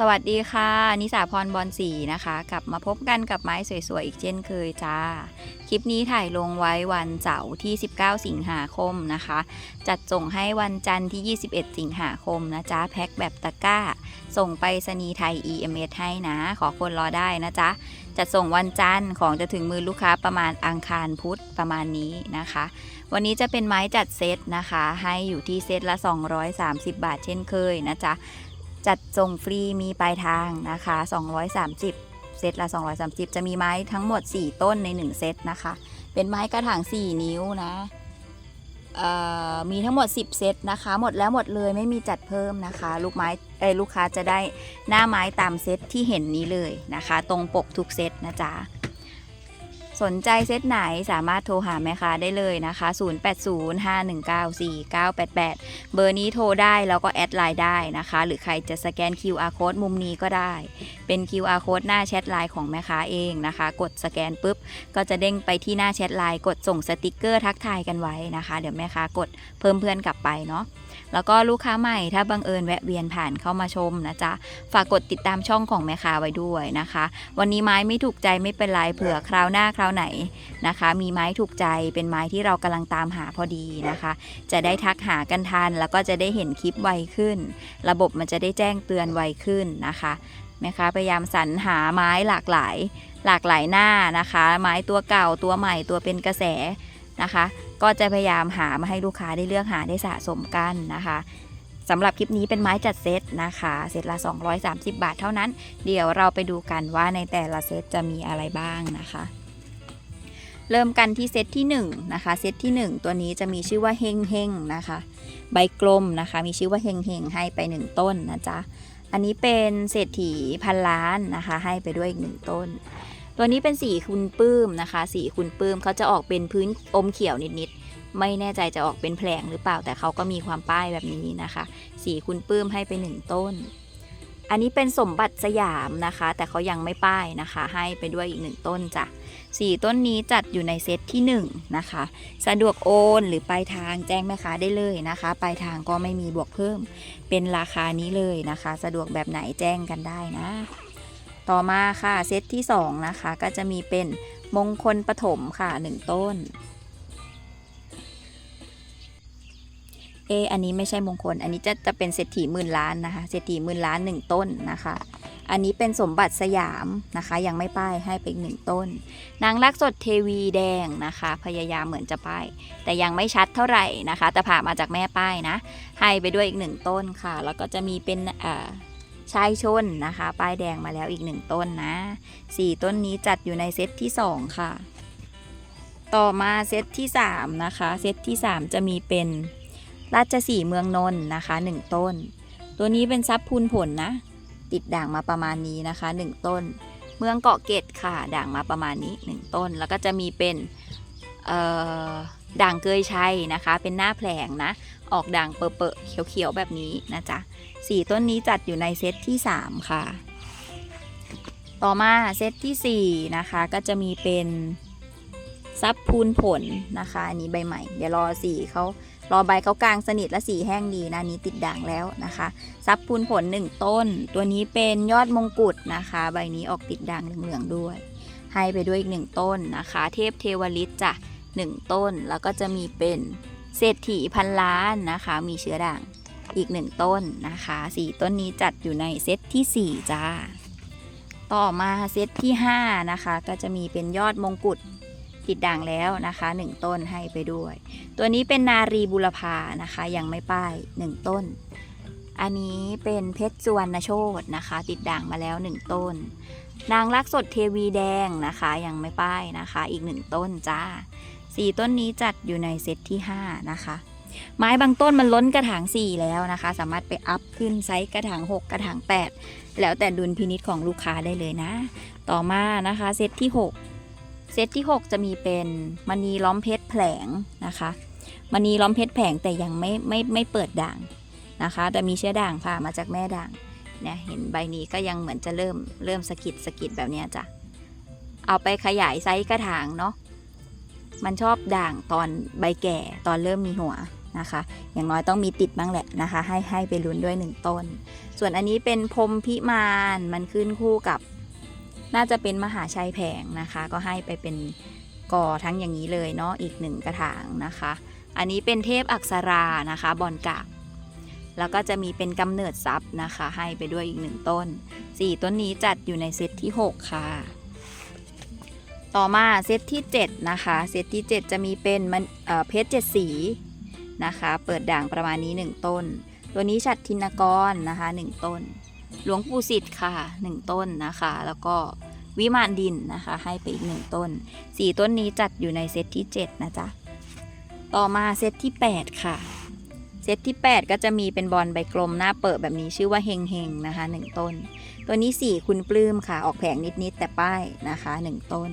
สวัสดีค่ะ นิสาพรบอลสีนะคะ กลับมาพบกันกับไม้สวยๆ อีกเช่นเคยจ้า คลิปนี้ถ่ายลงไว้วันเสาร์ที่ 19 สิงหาคมนะคะ จัดส่งให้วันจันทร์ที่ 21 สิงหาคมนะจ๊ะ แพ็คแบบตะกร้า ส่งไปสนีไทย EMS ให้นะ ขอคนรอได้นะจ๊ะ จัดส่งวันจันทร์ของจะถึงมือลูกค้าประมาณอังคารพุธประมาณนี้นะคะ วันนี้จะเป็นไม้จัดเซตนะคะ ให้อยู่ที่เซตละ 230 บาทเช่นเคยนะจ๊ะ จัดส่งฟรีมีปลายทางนะคะ 230 เซตละ 230 จะมีไม้ทั้งหมด 4 ต้นใน 1 เซตนะคะ เป็นไม้กระถาง 4 นิ้วนะมีทั้งหมด 10 เซตนะคะ หมดแล้วหมดเลยไม่มีจัดเพิ่มนะคะ ลูกไม้เอ้ลูกค้าจะได้หน้าไม้ตามเซตที่เห็นนี้เลยนะคะ ตรงปกทุกเซตนะจ๊ะ สนใจเซตไหนสามารถโทรหาแม่ค้าได้เลยนะคะ 0805194988 เบอร์นี้โทรได้แล้วก็แอดไลน์ได้นะคะ หรือใครจะสแกน QR code มุมนี้ก็ได้ เป็น QR code หน้าแชทไลน์ของแม่ค้าเองนะคะ กดสแกนปุ๊บ ก็จะเด้งไปที่หน้าแชทไลน์กดส่งสติกเกอร์ทักทายกันไว้นะคะ เดี๋ยวแม่ค้ากดเพิ่มเพื่อนกลับไปเนาะแล้วก็ลูกค้าใหม่ถ้าบังเอิญแวะเวียนผ่านเข้ามาชมนะจ๊ะ ฝากกดติดตามช่องของแม่ค้าไว้ด้วยนะคะ วันนี้ไม้ไม่ถูกใจไม่เป็นไรเผื่อคราวหน้าคราวไหนนะคะ มีไม้ถูกใจเป็นไม้ที่เรากำลังตามหาพอดีนะคะ จะได้ทักหากันทัน แล้วก็จะได้เห็นคลิปไวขึ้น ระบบมันจะได้แจ้งเตือนไวขึ้นนะคะแม่ค้าพยายามสรรหาไม้หลากหลาย หลากหลายหน้านะคะ ไม้ตัวเก่าตัวใหม่ตัวเป็นกระแสนะคะ ก็จะพยายามหามาให้ลูกค้าได้เลือกหาได้สะสมกันนะคะสำหรับคลิปนี้เป็นไม้จัดเซตนะคะเซตละ 230 บาทเท่านั้น เดี๋ยวเราไปดูกันว่าในแต่ละเซตจะมีอะไรบ้างนะคะ เริ่มกันที่เซตที่1นะคะเซตที่ 1 ตัวนี้จะมีชื่อว่าเฮงเฮงนะคะ ใบกลมนะคะ มีชื่อว่าเฮงเฮงให้ไป 1 ต้นนะจ๊ะอันนี้เป็นเศรษฐีพันล้านนะคะ ให้ไปด้วยอีกหนึ่งต้น ตัวนี้เป็นสีคุณปื้มนะคะ สีคุณปื้มเขาจะออกเป็นพื้นอมเขียวนิดๆไม่แน่ใจจะออกเป็นแผลงหรือเปล่าแต่เขาก็มีความป้ายแบบนี้นะคะ สีคุณปื้มให้ไปหนึ่งต้น อันนี้เป็นสมบัติสยามนะคะ แต่เขายังไม่ป้ายนะคะ ให้ไปด้วยอีกหนึ่งต้นจ้ะสี่ต้นนี้จัดอยู่ในเซตที่หนึ่งนะคะ สะดวกโอนหรือปลายทางแจ้งแม่ค้าได้เลยนะคะปลายทางก็ไม่มีบวกเพิ่ม เป็นราคานี้เลยนะคะ สะดวกแบบไหนแจ้งกันได้นะ ต่อมาค่ะเซตที่2นะคะก็จะมีเป็นมงคลปฐมค่ะ 1 ต้น เอออันนี้ไม่ใช่มงคล อันนี้จะจะเป็นเศรษฐีหมื่นล้านนะคะเศรษฐีหมื่นล้าน1ต้นนะคะ อันนี้เป็นสมบัติสยามนะคะ ยังไม่ป้ายให้ไปอีกหนึ่งต้น นางรักสดเทวีแดงนะคะ พยายามเหมือนจะป้าย แต่ยังไม่ชัดเท่าไหร่นะคะแต่ผ่ามาจากแม่ป้ายนะ ให้ไปด้วยอีกหนึ่งต้นค่ะ แล้วก็จะมีเป็นอ่าชายชนนะคะ ป้ายแดงมาแล้วอีกหนึ่งต้นนะสี่ต้นนี้จัดอยู่ในเซตที่สองค่ะ ต่อมาเซตที่สามนะคะ เซตที่สามจะมีเป็น ราชสีเมืองนนท์นะคะหนึ่งต้น ตัวนี้เป็นซับพูนผลนะ ติดด่างมาประมาณนี้นะคะหนึ่งต้น เมืองเกาะเกตค่ะ ด่างมาประมาณนี้หนึ่งต้น แล้วก็จะมีเป็นด่างเกยชัยนะคะ เป็นหน้าแผลงนะ ออกด่างเปอะๆเขียวๆแบบนี้นะจ๊ะสี่ต้นนี้จัดอยู่ในเซตที่ 3 ค่ะ ต่อมาเซตที่ 4 นะคะก็จะมีเป็นซับพูนผลนะคะ อันนี้ใบใหม่ เดี๋ยวรอสีเขา รอใบเขากลางสนิทและสีแห้งดีนะนี้ติดด่างแล้วนะคะซับพูนผล 1 ต้น ตัวนี้เป็นยอดมงกุฎนะคะ ใบนี้ออกติดด่างเหลืองๆด้วย ให้ไปด้วยอีกหนึ่งต้นนะคะ เทพเทวฤทธิ์จ้ะหนึ่งต้นแล้วก็จะมีเป็นเศรษฐีพันล้านนะคะ มีเชื้อด่างอีกหนึ่งต้นนะคะสี่ต้นนี้จัดอยู่ในเซตที่ 4 จ้า ต่อมาเซตที่ 5 นะคะ ก็จะมีเป็นยอดมงกุฎ ติดด่างแล้วนะคะ 1 ต้นให้ไปด้วย ตัวนี้เป็นนารีบุรพานะคะ ยังไม่ป้าย 1 ต้น อันนี้เป็นเพชรสุวรรณโชตนะคะ ติดด่างมาแล้ว 1 ต้น นางรักสดเทวีแดงนะคะ ยังไม่ป้ายนะคะ อีก 1 ต้นจ้าสี่ต้นนี้จัดอยู่ในเซตที่ 5 นะคะไม้บางต้นมันล้นกระถาง 4 แล้วนะคะ สามารถไปอัพขึ้นไซส์กระถาง 6 กระถาง 8 แล้วแต่ดุลพินิษของลูกค้าได้เลยนะ ต่อมานะคะเซตที่ 6 เซตที่ 6 จะมีเป็นมณีล้อมเพชรแผลงนะคะมณีล้อมเพชรแผลงแต่ยังไม่ไม่ไม่เปิดด่างนะคะ แต่มีเชื้อด่างค่ะมาจากแม่ด่างเนี่ยเห็นใบนี้ก็ยังเหมือนจะเริ่มเริ่มสะกิดสะกิดแบบเนี้ยจ้ะเอาไปขยายไซส์กระถางเนาะมันชอบด่างตอนใบแก่ตอนเริ่มมีหัวนะคะ อย่างน้อยต้องมีติดบ้างแหละนะคะ ให้ให้ไปลุ้นด้วยหนึ่งต้น ส่วนอันนี้เป็นพรมพิมานมันขึ้นคู่กับ น่าจะเป็นมหาชัยแผงนะคะ ก็ให้ไปเป็นกอทั้งอย่างนี้เลยเนาะอีกหนึ่งกระถางนะคะ อันนี้เป็นเทพอักษรานะคะบอลกาบแล้วก็จะมีเป็นกำเนิดทรัพย์นะคะ ให้ไปด้วยอีกหนึ่งต้นสี่ต้นนี้จัดอยู่ในเซตที่ 6 ค่ะ ต่อมาเซตที่ 7 นะคะ เซตที่ 7 จะมีเป็นมันเเพชรเจ็ดสีนะคะ เปิดด่างประมาณนี้ 1 ต้น ตัวนี้ฉัดทินกรนะคะ 1 ต้น หลวงปู่สิทธิ์ค่ะ 1 ต้นนะคะ แล้วก็วิมานดินนะคะ ให้ไปอีก 1 ต้น 4 ต้นนี้จัดอยู่ในเซตที่ 7 นะจ๊ะ ต่อมาเซตที่ 8 ค่ะ เซตที่ 8 ก็จะมีเป็นบอลใบกลมหน้าเปิดแบบนี้ชื่อว่าเฮงเฮงนะคะ 1 ต้น ตัวนี้ 4 คุณปลื้มค่ะ ออกแผงนิดๆแต่ป้ายนะคะ 1 ต้น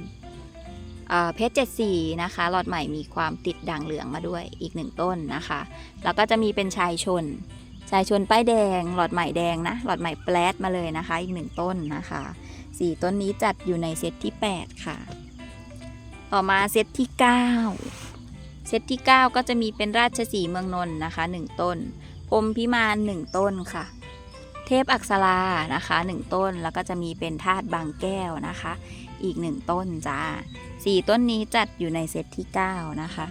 เอ่อเพชรเจ็ดสีนะคะ หลอดใหม่มีความติดด่างเหลืองมาด้วยอีก1ต้นนะคะ แล้วก็จะมีเป็นชายชน ชายชวนป้ายแดง หลอดใหม่แดงนะ หลอดใหม่แปลดมาเลยนะคะ อีก1ต้นนะคะ 4 ต้นนี้จัดอยู่ในเซตที่ 8 ค่ะ ต่อมาเซตที่ 9 เซตที่ 9 ก็จะมีเป็นราชสีเมืองนนท์นะคะ 1 ต้นพรมพิมาน 1 ต้นค่ะ เทพอักษรานะคะ 1 ต้น แล้วก็จะมีเป็นธาตุบางแก้วนะคะ อีก 1 ต้นจ้า4ต้นนี้จัดอยู่ในเซตที่ 9 นะคะ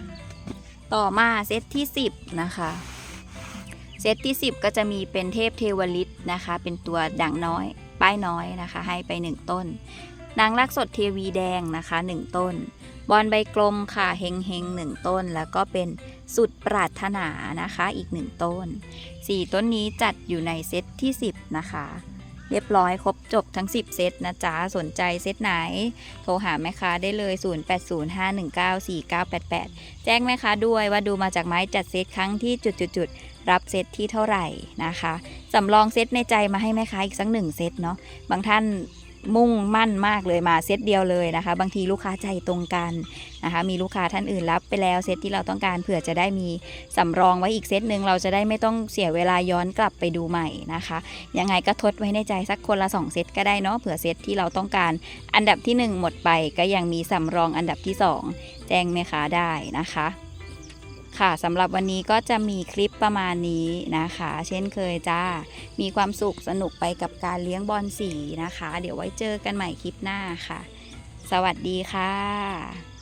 ต่อมาเซตที่ 10 นะคะ ซตที่ 10 ก็จะมีเป็นเทพเทวฤทธิ์นะคะ เป็นตัวด่างน้อย ป้ายน้อยนะคะ ให้ไป 1 ต้น นางรักสดเทวีแดงนะคะ 1 ต้น บอลใบกลมค่ะเฮงเฮงหนึ่งต้น แล้วก็เป็นสุดปรารถนานะคะอีก 1 ต้น 4 ต้นนี้จัดอยู่ในเซตที่ 10 นะคะเรียบร้อยครบจบทั้ง 10 เซตนะจ๊ะ สนใจเซตไหน โทรหาแม่ค้าได้เลย 0805194988 แจ้งแม่ค้าด้วยว่าดูมาจากไม้จัดเซตครั้งที่จุดๆๆ รับเซตที่เท่าไหร่นะคะสำรองเซตในใจมาให้แม่ค้าอีกสักหนึ่งเซตเนาะบางท่านมุ่งมั่นมากเลยมาเซตเดียวเลยนะคะ บางทีลูกค้าใจตรงกันนะคะ มีลูกค้าท่านอื่นรับไปแล้วเซตที่เราต้องการเผื่อจะได้มีสำรองไว้อีกเซตหนึ่งเราจะได้ไม่ต้องเสียเวลาย้อนกลับไปดูใหม่นะคะ ยังไงก็ทดไว้ในใจสักคนละ 2 เซตก็ได้เนาะเผื่อเซตที่เราต้องการอันดับที่ 1 หมดไปก็ยังมีสำรองอันดับที่ 2 แจ้งแม่ค้าได้นะคะ ค่ะสำหรับวันนี้ก็จะมีคลิปประมาณนี้นะคะ เช่นเคยจ้า มีความสุขสนุกไปกับการเลี้ยงบอลสีนะคะ เดี๋ยวไว้เจอกันใหม่คลิปหน้าค่ะ สวัสดีค่ะ